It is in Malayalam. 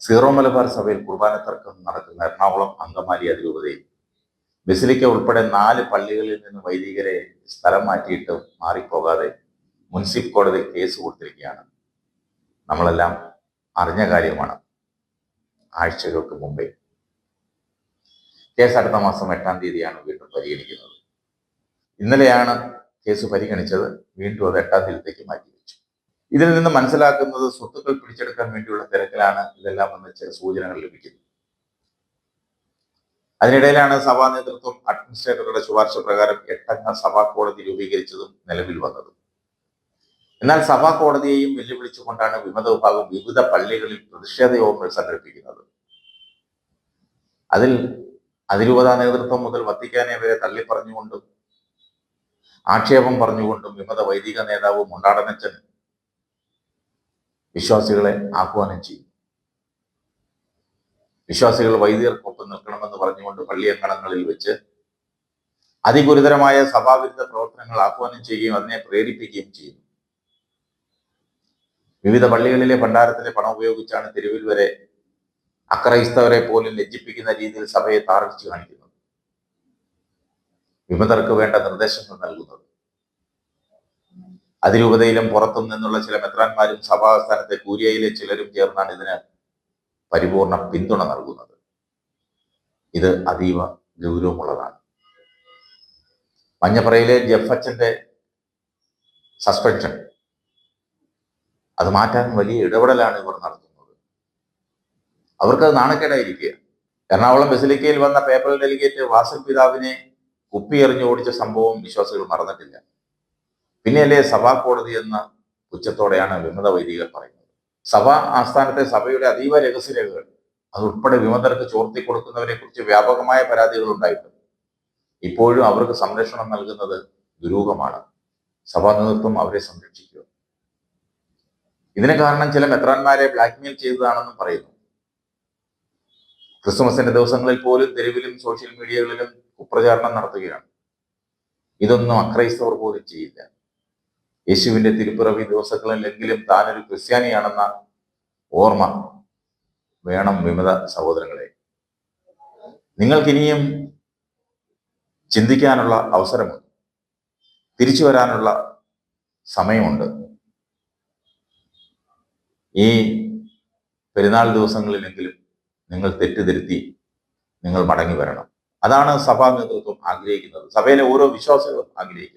സീറോ മലബാർ സഭയിൽ കുർബാന തർക്കം നടക്കുന്ന എറണാകുളം അങ്കമാലി അതിരൂപതയിൽ ബസിലിക്ക ഉൾപ്പെടെ നാല് പള്ളികളിൽ നിന്ന് വൈദികരെ സ്ഥലം മാറ്റിയിട്ട് മാറിപ്പോകാതെ മുൻസിഫ് കോടതി കേസ് കൊടുത്തിരിക്കുകയാണ്. നമ്മളെല്ലാം അറിഞ്ഞ കാര്യമാണ് ആഴ്ചകൾക്ക് മുമ്പേ. കേസ് അടുത്ത മാസം എട്ടാം തീയതിയാണ് വീണ്ടും പരിഗണിക്കുന്നത്. ഇന്നലെയാണ് കേസ് പരിഗണിച്ചത്. വീണ്ടും അത് എട്ടാം തീയതിയിലേക്ക് മാറ്റിവെച്ചു ഇതിൽ നിന്ന് മനസ്സിലാക്കുന്നത് സ്വത്തുക്കൾ പിടിച്ചെടുക്കാൻ വേണ്ടിയുള്ള തിരക്കിലാണ് ഇതെല്ലാം ചില സൂചനകൾ ലഭിക്കുന്നത്. അതിനിടയിലാണ് സഭാ നേതൃത്വം അഡ്മിനിസ്ട്രേറ്ററുടെ ശുപാർശ പ്രകാരം എട്ടംഗ സഭാ കോടതി രൂപീകരിച്ചതും നിലവിൽ വന്നതും. എന്നാൽ സഭാ കോടതിയെയും വെല്ലുവിളിച്ചുകൊണ്ടാണ് വിമത വിഭാഗം വിവിധ പള്ളികളിൽ പ്രതിഷേധ യോഗങ്ങൾ സംഘടിപ്പിക്കുന്നത്. അതിൽ അതിരൂപതാ നേതൃത്വം മുതൽ വത്തിക്കാനെ വരെ തള്ളിപ്പറഞ്ഞുകൊണ്ടും ആക്ഷേപം പറഞ്ഞുകൊണ്ടും വിമത വൈദിക നേതാവ് മുണ്ടാടനച്ചൻ വിശ്വാസികളെ ആഹ്വാനം ചെയ്യും. വിശ്വാസികൾ വൈദികർക്കൊപ്പം നിൽക്കണമെന്ന് പറഞ്ഞുകൊണ്ട് പള്ളി അങ്കണങ്ങളിൽ വെച്ച് അതിഗുരുതരമായ സഭാവിരുദ്ധ പ്രവർത്തനങ്ങൾ ആഹ്വാനം ചെയ്യുകയും അതിനെ പ്രേരിപ്പിക്കുകയും ചെയ്യുന്നു. വിവിധ പള്ളികളിലെ ഭണ്ഡാരത്തിലെ പണം ഉപയോഗിച്ചാണ് തെരുവിൽ വരെ അക്രൈസ്തവരെ പോലും ലജ്ജിപ്പിക്കുന്ന രീതിയിൽ സഭയെ താറടിച്ചു കാണിക്കുന്നത്. വിമതർക്ക് വേണ്ട നിർദ്ദേശങ്ങൾ നൽകുന്നത്. അതിരൂപതയിലും പുറത്തും നിന്നുള്ള ചില മെത്രാന്മാരും സഭാസ്ഥാനത്തെ കൂരിയയിലെ ചിലരും ചേർന്നാണ് ഇതിന് പരിപൂർണ പിന്തുണ നൽകുന്നത്. ഇത് അതീവ ഗൗരവമുള്ളതാണ്. മഞ്ഞപ്പറയിലെ ജഫച്ചന്റെ സസ്പെൻഷൻ. അത് മാറ്റാൻ വലിയ ഇടപെടലാണ് ഇവർ നടത്തുന്നത്. അവർക്കത് നാണക്കേടായിരിക്കുക. എറണാകുളം ബസിലിക്കയിൽ വന്ന പേപ്പർ ഡെലിഗേറ്റ് വാസൽ പിതാവിനെ കുപ്പിയെറിഞ്ഞ് ഓടിച്ച സംഭവം വിശ്വാസികൾ മറന്നിട്ടില്ല. പിന്നെയല്ലേ സഭാ കോടതി എന്ന ഉച്ചത്തോടെയാണ് വിമത വൈദികർ പറയുന്നത്. സഭ ആസ്ഥാനത്തെ സഭയുടെ അതീവ രഹസ്യരേഖകൾ അതുൾപ്പെടെ വിമതർക്ക് ചോർത്തി കൊടുക്കുന്നവരെ കുറിച്ച് വ്യാപകമായ പരാതികൾ ഉണ്ടായിട്ടുണ്ട്. ഇപ്പോഴും അവർക്ക് സംരക്ഷണം നൽകുന്നത് ദുരൂഹമാണ്. സഭാ നേതൃത്വം അവരെ സംരക്ഷിക്കുക. ഇതിന് കാരണം ചില മെത്രാന്മാരെ ബ്ലാക്ക്മെയിൽ ചെയ്തതാണെന്നും പറയുന്നു. ക്രിസ്മസിന്റെ ദിവസങ്ങളിൽ പോലും തെരുവിലും സോഷ്യൽ മീഡിയകളിലും കുപ്രചാരണം നടത്തുകയാണ്. ഇതൊന്നും അക്രൈസ്തവർ പോലും ചെയ്യില്ല. യേശുവിന്റെ തിരുപ്പിറവി ദിവസങ്ങളിലെങ്കിലും താനൊരു ക്രിസ്ത്യാനിയാണെന്ന ഓർമ്മ വേണം വിമത സഹോദരങ്ങളെ. നിങ്ങൾക്കിനിയും ചിന്തിക്കാനുള്ള അവസരമുണ്ട്. തിരിച്ചു വരാനുള്ള സമയമുണ്ട്. ഈ പെരുന്നാൾ ദിവസങ്ങളിലെങ്കിലും നിങ്ങൾ തെറ്റുതിരുത്തി നിങ്ങൾ മടങ്ങി വരണം. അതാണ് സഭാ നേതൃത്വം ആഗ്രഹിക്കുന്നത്. സഭയിലെ ഓരോ വിശ്വാസികളും ആഗ്രഹിക്കുന്നത്.